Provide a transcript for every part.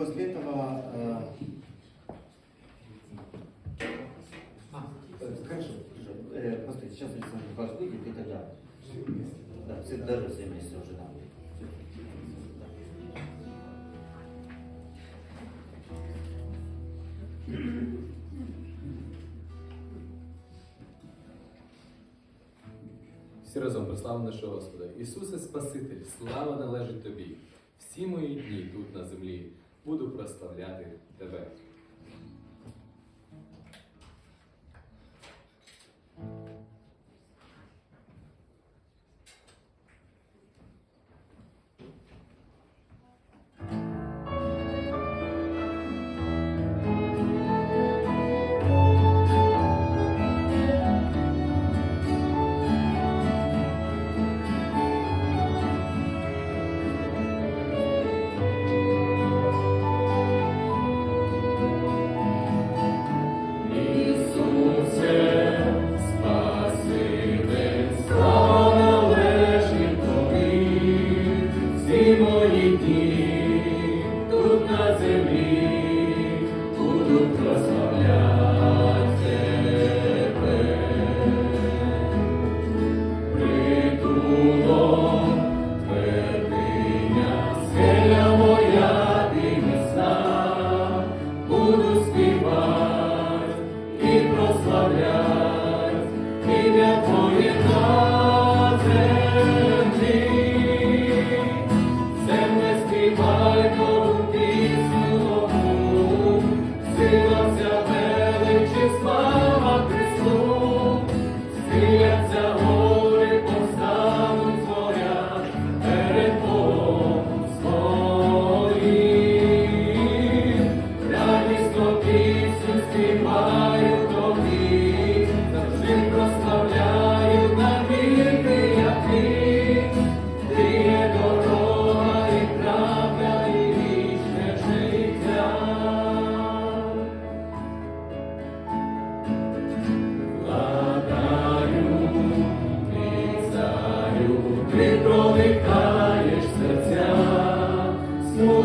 после этого... э, а, э, хорошо, хорошо. Э, Посмотрите, сейчас Александр Николаевич выйдет, и тогда... Да, все, даже все вместе уже там. Всі разом прославимо нашого Господа. Ісусе Спаситель, слава належить Тобі. Всі мої дні тут на землі буду прославляти Тебе.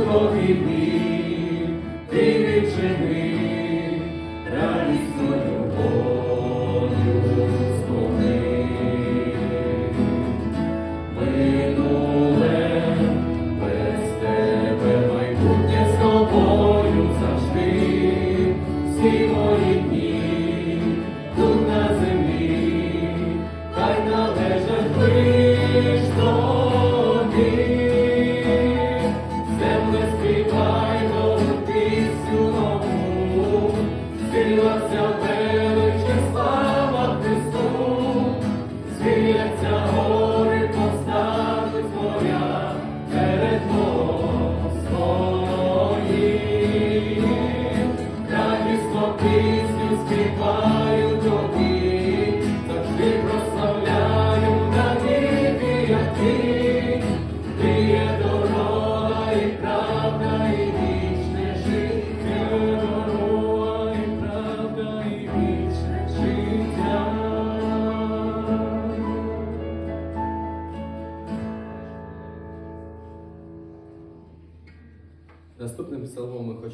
похідні, ти відчини, радісно любов'ю сповни. Минуле без тебе майбутнє з тобою завжди, всі мої дні тут на землі, та й належать лиш. пісню співаю тобі, завжди прославляю на віки, як ти, ти є дорога правда, і вічне життя, дорога і правда, і вічне життя. Наступним псалмом мы. хочемо